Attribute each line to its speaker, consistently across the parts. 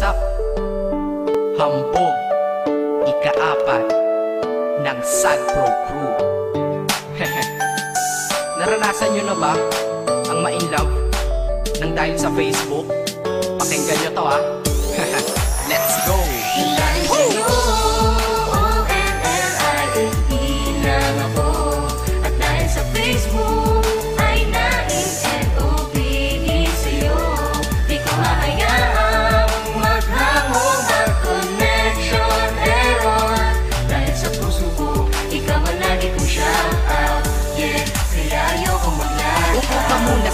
Speaker 1: up? Hambog Ikaapat ng Sad Pro Crew Naranasan nyo na ba ang ma-inlove nang dahil sa Facebook? Pakinggan nyo to ah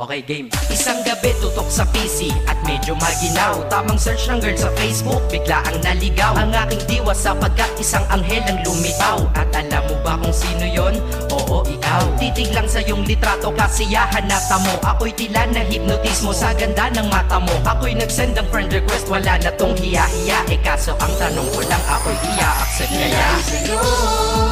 Speaker 1: Okay, game. Isang gabi tutok sa PC at medyo maginaw Tamang search ng girl sa Facebook, bigla ang naligaw Ang aking diwa sapagkat isang anghel ang lumitaw At alam mo ba kung sino yon? Oo, ikaw Titig lang sa iyong litrato, kasiyahan na tamo Ako'y tila na hipnotismo sa ganda ng mata mo Ako'y nagsend ng friend request, wala na tong hiya-hiya Eh kaso ang tanong ko lang, ako'y iya-accept kaya
Speaker 2: Dahil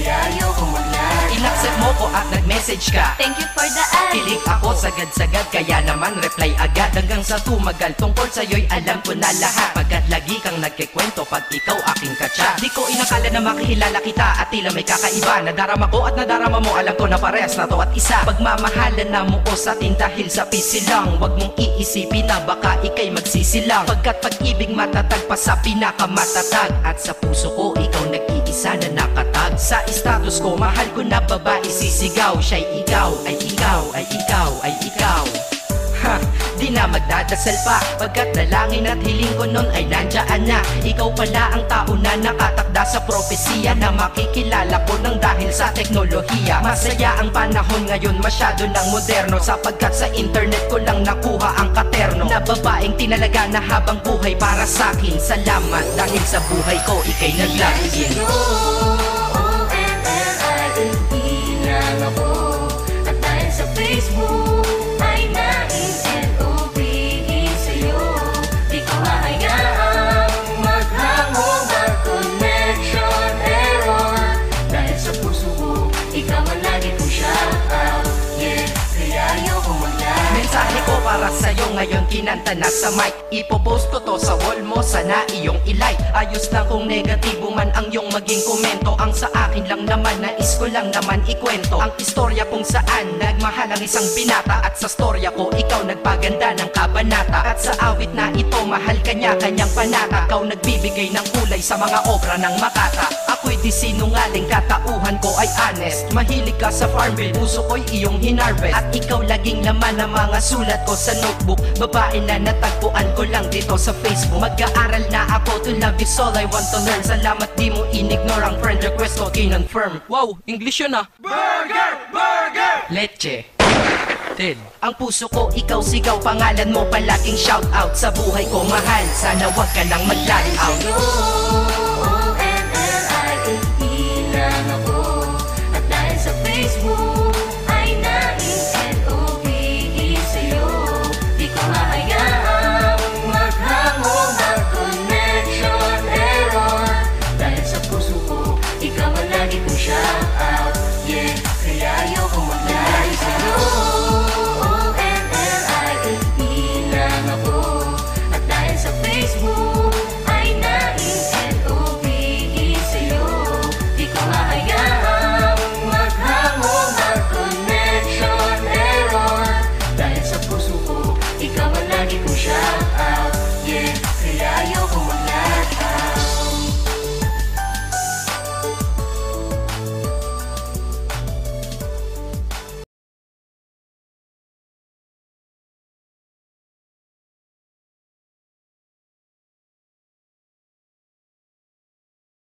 Speaker 2: kaya ayoko mag-lag.
Speaker 1: Inaccept mo ko at nag-message ka.
Speaker 2: Thank you for the ad.
Speaker 1: Kilig ako sagad-sagad kaya naman reply agad. Hanggang sa tumagal tungkol sa'yo'y alam ko na lahat. Pagkat lagi kang nagkikwento pag ikaw aking katsa Di ko inakala na makihilala kita at tila may kakaiba. Nadarama ko at nadarama mo alam ko na parehas na to at isa. Pagmamahalan na mo ko sa atin dahil sa pisilang Huwag mong iisipin na baka ikay magsisilang Pagkat pag-ibig matatag pa sa pinakamatatag. At sa puso ko ikaw nag-iisa na nakatag Sa status ko. Mahal ko na babae sisigaw. Siya'y ikaw, ay ikaw, ay ikaw, ay ikaw. Ha, di na magdadasal pa. Pagkat dalangin at hiling ko nun ay nandyan na. Ikaw pala ang tao na nakatakda sa propesiya Na makikilala ko nang dahil sa teknolohiya. Masaya ang panahon ngayon masyado ng moderno. Sapagkat sa internet ko lang nakuha ang katerno. Na babaeng tinalaga na habang buhay para sakin Salamat dahil sa buhay ko ikay naglagin Mensahe ko para sa'yo ngayon kinanta na sa mic. Ipopost ko to sa wall mo, sana iyong ilike Ayos lang kung negatibo man maging komento. Ang sa akin lang naman, nais ko lang naman ikwento. Ang istorya kung saan nagmahal ang isang binata. At sa storya ko, ikaw nagpaganda ng kabanata. At sa awit na ito, mahal kanya kanyang panata. Ikaw nagbibigay ng kulay sa mga obra ng Makata. Ako'y di sinungaling, katauhan ko ay honest. Mahilig ka sa farm bill, puso ko'y iyong hinarvest. At ikaw laging laman ng mga sulat ko sa notebook. Babae na natagpuan ko lang dito sa Facebook. Mag-aaral na ako to love is all I want to learn. Salamat di mo inignore ang friend request ko kinonfirm Wow, English yun ah Burger! Burger! Leche Ted. Ang puso ko, ikaw sigaw Pangalan mo palaging shout out Sa buhay ko mahal Sana wag ka lang mag-lag out